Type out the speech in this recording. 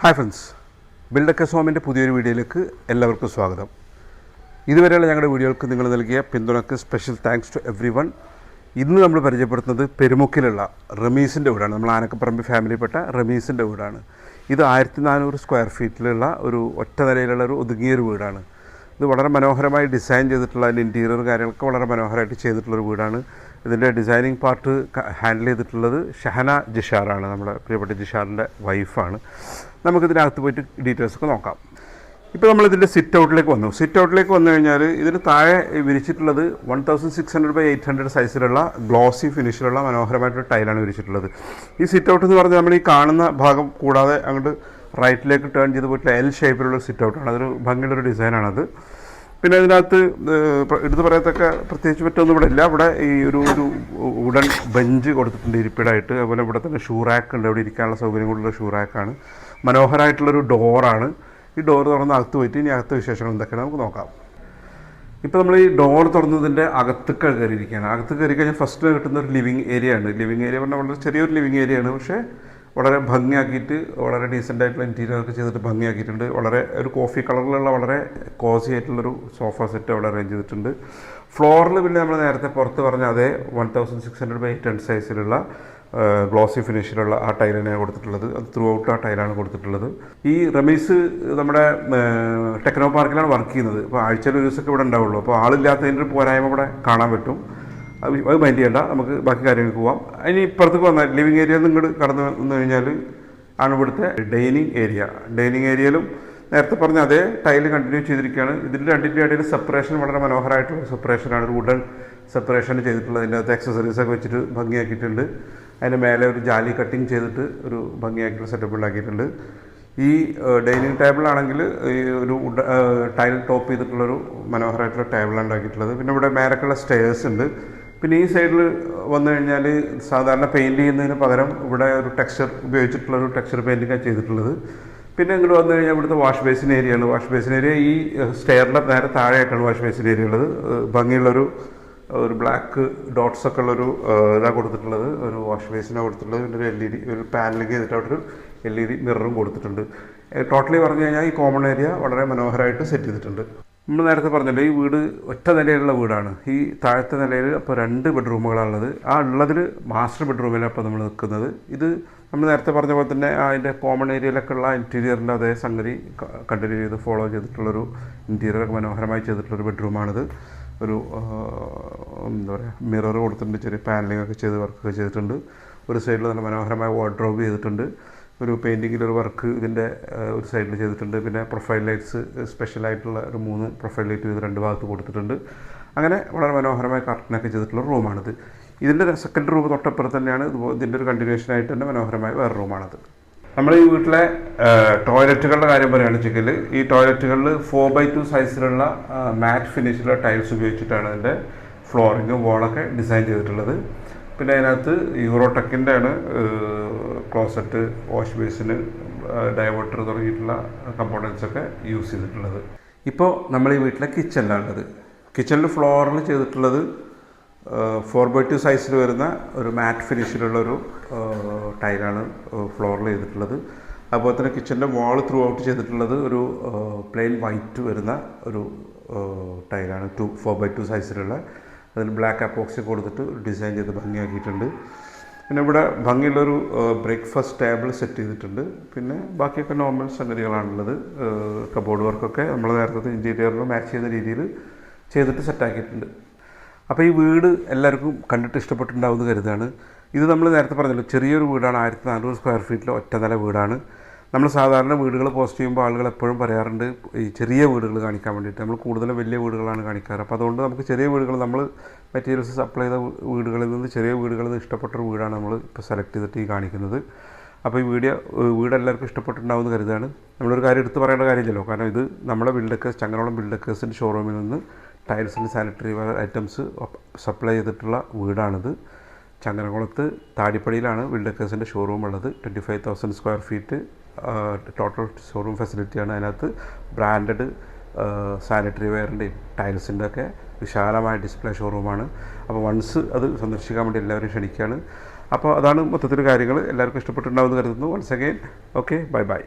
Hi friends. ബിൽഡക്ക സോമിന്റെ പുതിയൊരു വീഡിയോയിലേക്ക് എല്ലാവർക്കും സ്വാഗതം. ഇതുവരെയുള്ള ഞങ്ങളുടെ വീഡിയോകൾക്ക് നിങ്ങൾ നൽകിയ പിന്തുണക്ക് special thanks to everyone ഇന്ന് നമ്മൾ പരിചയപ്പെടുത്തുന്നത് പെരുമുക്കിലുള്ള റമീസിന്റെ വീടാണ്. നമ്മൾ ആനക്കപ്പറമ്പ് ഫാമിലിയിൽപ്പെട്ട റമീസിന്റെ വീടാണ്. ഇത് ആയിരത്തി നാനൂറ് സ്ക്വയർ ഫീറ്റിലുള്ള ഒരു ഒറ്റ നിലയിലുള്ള ഒരു ഒതുങ്ങിയൊരു വീടാണ്. ഇത് വളരെ മനോഹരമായി ഡിസൈൻ ചെയ്തിട്ടുള്ള അതിന്റെ ഇന്റീരിയർ കാര്യങ്ങളൊക്കെ വളരെ മനോഹരമായിട്ട് ചെയ്തിട്ടുള്ളൊരു വീടാണ്. ഇതിന്റെ ഡിസൈനിങ് പാർട്ട് ഹാൻഡിൽ ചെയ്തിട്ടുള്ളത് ഷഹന ജിഷാറാണ്. നമ്മുടെ പ്രിയപ്പെട്ട ജിഷാറിന്റെ വൈഫാണ് നമുക്കിതിനകത്ത് പോയിട്ട് ഡീറ്റെയിൽസ് ഒക്കെ നോക്കാം. ഇപ്പോൾ നമ്മളിതിന്റെ സിറ്റ് ഔട്ടിലേക്ക് വന്നു. സിറ്റ് ഔട്ടിലേക്ക് വന്നു കഴിഞ്ഞാൽ ഇതിന് താഴെ വിരിച്ചിട്ടുള്ളത് one thousand six hundred by eight hundred സൈസിലുള്ള ഗ്ലോസി ഫിനിഷിലുള്ള മനോഹരമായിട്ടുള്ള ടൈലാണ് വിരിച്ചിട്ടുള്ളത്. ഈ സിറ്റ് ഔട്ട് എന്ന് പറഞ്ഞാൽ നമ്മൾ ഈ കാണുന്ന ഭാഗം കൂടാതെ അങ്ങോട്ട് റൈറ്റിലേക്ക് ടേൺ ചെയ്ത് പോയിട്ടുള്ള എൽ ഷേപ്പിലുള്ള സിറ്റ് ഔട്ടാണ് അതൊരു ഭംഗിയുള്ളൊരു ഡിസൈനാണത് പിന്നെ ഇതിനകത്ത് എടുത്തു പറയത്തക്ക പ്രത്യേകിച്ച് മറ്റൊന്നും ഇവിടെ ഇല്ല. ഇവിടെ ഈ ഒരു ഒരു ഉടൻ ബെഞ്ച് കൊടുത്തിട്ടുണ്ട് ഇരിപ്പിടായിട്ട്. അതുപോലെ ഇവിടെ തന്നെ ഷൂ റാക്ക് ഉണ്ട്. അവിടെ ഇരിക്കാനുള്ള സൗകര്യം കൊണ്ടുള്ള ഷൂ റാക്കാണ് മനോഹരമായിട്ടുള്ളൊരു ഡോറാണ് ഈ ഡോർ തുറന്ന് അകത്ത് പോയിട്ട് ഇനി അകത്ത് വിശേഷങ്ങൾ എന്തൊക്കെയാണ് നമുക്ക് നോക്കാം. ഇപ്പോൾ നമ്മൾ ഈ ഡോർ തുറന്നതിന്റെ അകത്തേക്ക് കയറിയിരിക്കുകയാണ്. അകത്ത് കയറി കഴിഞ്ഞാൽ ഫസ്റ്റ് കിട്ടുന്ന ഒരു ലിവിങ് ഏരിയ ആണ്. ലിവിങ് ഏരിയ പറഞ്ഞാൽ വളരെ ചെറിയൊരു ലിവിങ് ഏരിയ ആണ്. പക്ഷേ വളരെ ഭംഗിയാക്കിയിട്ട് വളരെ ഡീസന്റ് ആയിട്ടുള്ള ഇന്റീരിയർ ഒക്കെ ചെയ്തിട്ട് ഭംഗിയാക്കിയിട്ടുണ്ട്. വളരെ ഒരു കോഫി കളറിലുള്ള വളരെ കോസി ആയിട്ടുള്ളൊരു സോഫ സെറ്റ് അവിടെ അറേഞ്ച് ചെയ്തിട്ടുണ്ട്. ഫ്ലോറിൽ പിന്നെ നമ്മൾ നേരത്തെ പുറത്ത് പറഞ്ഞ അതേ one thousand six hundred by ten സൈസിലുള്ള ഗ്ലോസി ഫിനിഷിലുള്ള ആ ടൈലിനെ കൊടുത്തിട്ടുള്ളത്. അത് ത്രൂ ഔട്ട് ആ ടൈലാണ് കൊടുത്തിട്ടുള്ളത്. ഈ റമീസ് നമ്മുടെ ടെക്നോ പാർക്കിലാണ് വർക്ക് ചെയ്യുന്നത്. അപ്പോൾ ആഴ്ചയിൽ ഒരു ദിവസമൊക്കെ ഇവിടെ ഉണ്ടാവുള്ളൂ. അപ്പോൾ ആളില്ലാത്തതിന്റെ ഒരു പോരായ്മ ഇവിടെ കാണാൻ പറ്റും. അത് മൈൻഡ് ചെയ്യണ്ട. നമുക്ക് ബാക്കി കാര്യങ്ങൾക്ക് പോവാം. അതിന് ഇപ്പുറത്തേക്ക് വന്നാൽ ലിവിങ് ഏരിയ ഇങ്ങോട്ട് കടന്നു വന്നു കഴിഞ്ഞാൽ ആണ് ഇവിടുത്തെ ഡൈനിങ് ഏരിയ. ഡൈനിങ് ഏരിയയിലും നേരത്തെ പറഞ്ഞ അതേ ടൈൽ കണ്ടിന്യൂ ചെയ്തിരിക്കുകയാണ്. ഇതിന്റെ രണ്ടിന്റെ ഇടയിൽ സെപ്പറേഷൻ വളരെ മനോഹരമായിട്ടുള്ള സെപ്പറേഷനാണ് ഒരു വുഡൻ സെപ്പറേഷൻ ചെയ്തിട്ടുള്ളത്. അതിന്റെ അകത്ത് ഒക്കെ വെച്ചിട്ട് ഭംഗിയാക്കിയിട്ടുണ്ട്. അതിന്റെ മേലെ ഒരു ജാലി കട്ടിങ് ചെയ്തിട്ട് ഒരു ഭംഗിയാക്കിയിട്ടുള്ള സെറ്റപ്പ് ഉണ്ടാക്കിയിട്ടുണ്ട്. ഈ ഡൈനിങ് ടേബിളാണെങ്കിൽ ഒരു ടൈൽ ടോപ്പ് ചെയ്തിട്ടുള്ളൊരു മനോഹരമായിട്ടുള്ള ടേബിളാണ് ഉണ്ടാക്കിയിട്ടുള്ളത്. പിന്നെ ഇവിടെ മേലക്കുള്ള സ്റ്റേഴ്സ് ഉണ്ട്. പിന്നെ ഈ സൈഡിൽ വന്നു കഴിഞ്ഞാൽ സാധാരണ പെയിന്റ് ചെയ്യുന്നതിന് പകരം ഇവിടെ ഒരു ടെക്സ്ചർ ഉപയോഗിച്ചിട്ടുള്ള ഒരു ടെക്സ്ചർ പെയിന്റിങ്ങാണ് ചെയ്തിട്ടുള്ളത്. പിന്നെ ഇങ്ങോട്ട് വന്നു കഴിഞ്ഞാൽ ഇവിടുത്തെ വാഷ് ബേസിൻ ഏരിയ ഏരിയയാണ് വാഷ് ബേസിൻ ഏരിയ ഈ സ്റ്റെയറിന്റെ നേരെ താഴെയായിട്ടാണ് വാഷ് ബേസിൻ ഏരിയ ഉള്ളത് ഭംഗിയുള്ളൊരു ഒരു ബ്ലാക്ക് ഡോട്ട്സ് ഒക്കെ ഉള്ളൊരു ഇതാണ് കൊടുത്തിട്ടുള്ളത്. ഒരു വാഷ് ബേസിനാണ് കൊടുത്തിട്ടുള്ളത്. പിന്നെ ഒരു എൽ ഇ ഡി ഒരു പാനലിംഗ് ചെയ്തിട്ട് അവിടെ ഒരു എൽ ഇ ഡി മിററും കൊടുത്തിട്ടുണ്ട്. ടോട്ടലി പറഞ്ഞു കഴിഞ്ഞാൽ ഈ കോമൺ ഏരിയ വളരെ മനോഹരമായിട്ട് സെറ്റ് ചെയ്തിട്ടുണ്ട്. നമ്മൾ നേരത്തെ പറഞ്ഞല്ലോ ഈ വീട് ഒറ്റ നിലയിലുള്ള വീടാണ്. ഈ താഴത്തെ നിലയിൽ അപ്പോൾ രണ്ട് ബെഡ്റൂമുകളാണുള്ളത്. ആ ഉള്ളതിൽ മാസ്റ്റർ ബെഡ്റൂമിലാണ് അപ്പോൾ നമ്മൾ നിൽക്കുന്നത്. ഇത് നമ്മൾ നേരത്തെ പറഞ്ഞ പോലെ തന്നെ അതിന്റെ കോമൺ ഏരിയയിലൊക്കെ ഉള്ള ഇന്റീരിയറിന്റെ അതേ സംഗതി കണ്ടിന്യൂ ചെയ്ത് ഫോളോ ചെയ്തിട്ടുള്ളൊരു ഇന്റീരിയർ മനോഹരമായി ചെയ്തിട്ടുള്ളൊരു ബെഡ്റൂമാണിത്. ഒരു എന്താ പറയുക മിറർ കൊടുത്തിട്ടുണ്ട് ചെറിയ പാനലിംഗ് ഒക്കെ ചെയ്ത് വർക്കൊക്കെ ചെയ്തിട്ടുണ്ട്. ഒരു സൈഡിൽ നല്ല മനോഹരമായ വാർഡ്രോബ് ചെയ്തിട്ടുണ്ട്. ഒരു പെയിന്റിങ്ങിൽ ഒരു വർക്ക് ഇതിന്റെ ഒരു സൈഡിൽ ചെയ്തിട്ടുണ്ട്. പിന്നെ പ്രൊഫൈൽ ലൈറ്റ്സ് സ്പെഷ്യൽ ആയിട്ടുള്ള ഒരു മൂന്ന് പ്രൊഫൈൽ ലൈറ്റ് ഇത് രണ്ട് ഭാഗത്ത് കൊടുത്തിട്ടുണ്ട്. അങ്ങനെ വളരെ മനോഹരമായ കർട്ടനൊക്കെ ചെയ്തിട്ടുള്ള ഒരു റൂമാണിത് ഇതിന്റെ സെക്കൻഡ് റൂം തൊട്ടപ്പുറം തന്നെയാണ് ഇതിന്റെ ഒരു കണ്ടിന്യൂഷൻ ആയിട്ട് തന്നെ മനോഹരമായ വേറെ റൂമാണത് നമ്മൾ ഈ വീട്ടിലെ ടോയ്ലറ്റുകളുടെ കാര്യം പറയുകയാണെന്ന് വെച്ചെങ്കിൽ ഈ ടോയ്ലറ്റുകളിൽ ഫോർ ബൈ ടു സൈസിലുള്ള മാറ്റ് ഫിനിഷിലുള്ള ടൈൽസ് ഉപയോഗിച്ചിട്ടാണ് അതിന്റെ ഫ്ലോറിങ്ങും വോളൊക്കെ ഡിസൈൻ ചെയ്തിട്ടുള്ളത്. പിന്നെ അതിനകത്ത് യൂറോടെക്കിന്റെ ആണ് ക്ലോസറ്റ് വാഷ് ബേസിന് ഡൈവേർട്ടർ തുടങ്ങിയിട്ടുള്ള കമ്പോണൻസൊക്കെ യൂസ് ചെയ്തിട്ടുള്ളത്. ഇപ്പോൾ നമ്മൾ ഈ വീട്ടിലെ കിച്ചണിലാണുള്ളത് കിച്ചണിൽ ഫ്ലോറിൽ ചെയ്തിട്ടുള്ളത് ഫോർ ബൈ ടു സൈസിൽ വരുന്ന ഒരു മാറ്റ് ഫിനിഷിലുള്ള ഒരു ടൈലാണ് ഫ്ലോറിൽ ചെയ്തിട്ടുള്ളത്. അതുപോലെ തന്നെ കിച്ചന്റെ വാൾ ത്രൂ ഔട്ട് ചെയ്തിട്ടുള്ളത് ഒരു പ്ലെയിൻ വൈറ്റ് വരുന്ന ഒരു ടൈലാണ് ടു ഫോർ ബൈ ടു സൈസിലുള്ള അതിൽ ബ്ലാക്ക് അപ്പോക്സി കൊടുത്തിട്ട് ഡിസൈൻ ചെയ്ത് ഭംഗിയാക്കിയിട്ടുണ്ട്. പിന്നെ ഇവിടെ ഭംഗിയുള്ളൊരു ബ്രേക്ക്ഫാസ്റ്റ് ടേബിൾ സെറ്റ് ചെയ്തിട്ടുണ്ട്. പിന്നെ ബാക്കിയൊക്കെ നോർമൽ സംഗതികളാണുള്ളത്. കബോർഡ് വർക്കൊക്കെ നമ്മൾ നേരത്തെ ഇന്റീരിയറിൽ മാച്ച് ചെയ്ത രീതിയിൽ ചെയ്തിട്ട് സെറ്റാക്കിയിട്ടുണ്ട് അപ്പോൾ ഈ വീട് എല്ലാവർക്കും കണ്ടിട്ട് ഇഷ്ടപ്പെട്ടിട്ടുണ്ടാവുമെന്ന് കരുതാണ് ഇത് നമ്മൾ നേരത്തെ പറഞ്ഞല്ലോ ചെറിയൊരു വീടാണ് ആയിരത്തി നാനൂറ് സ്ക്വയർ ഫീറ്റിലെ ഒറ്റ നില വീടാണ്. നമ്മൾ സാധാരണ വീടുകൾ പോസ്റ്റ് ചെയ്യുമ്പോൾ ആളുകൾ എപ്പോഴും പറയാറുണ്ട് ഈ ചെറിയ വീടുകൾ കാണിക്കാൻ വേണ്ടിയിട്ട്. നമ്മൾ കൂടുതലും വലിയ വീടുകളാണ് കാണിക്കാറ്. അപ്പോൾ അതുകൊണ്ട് നമുക്ക് ചെറിയ വീടുകൾ നമ്മൾ മെറ്റീരിയൽസ് സപ്ലൈ ചെയ്ത വീടുകളിൽ നിന്ന് ചെറിയ വീടുകളിൽ നിന്ന് ഇഷ്ടപ്പെട്ടൊരു വീടാണ് നമ്മൾ ഇപ്പോൾ സെലക്ട് ചെയ്തിട്ട് ഈ കാണിക്കുന്നത്. അപ്പോൾ ഈ വീഡിയോ വീട് എല്ലാവർക്കും ഇഷ്ടപ്പെട്ടിട്ടുണ്ടാവുമെന്ന് കരുതാണ് നമ്മളൊരു കാര്യം എടുത്ത് പറയേണ്ട കാര്യമില്ലല്ലോ. കാരണം ഇത് നമ്മുടെ ബിൽഡക്കേഴ്സ് ചങ്ങനോളം ബിൽഡക്കേഴ്സിന്റെ ഷോറൂമിൽ നിന്ന് ടൈൽസിന്റെ സാനിറ്ററി ഐറ്റംസ് സപ്ലൈ ചെയ്തിട്ടുള്ള വീടാണിത്. ചങ്ങനകുളത്ത് താടിപ്പടിയിലാണ് വിൽഡക്കേഴ്സിന്റെ ഷോറൂം ഉള്ളത്. Twenty five thousand square feet total showroom ഫെസിലിറ്റിയാണ് അതിനകത്ത്. ബ്രാൻഡഡ് സാനിറ്ററി വെയറിന്റെയും ടൈൽസിന്റെ ഒക്കെ വിശാലമായ ഡിസ്പ്ലേ ഷോറൂമാണ് അപ്പോൾ വൺസ് അത് സന്ദർശിക്കാൻ വേണ്ടി എല്ലാവരും ക്ഷണിക്കുകയാണ് അപ്പോൾ അതാണ് മൊത്തത്തിൽ കാര്യങ്ങൾ എല്ലാവർക്കും ഇഷ്ടപ്പെട്ടിട്ടുണ്ടാവുമെന്ന് കരുതുന്നു. Once again okay bye bye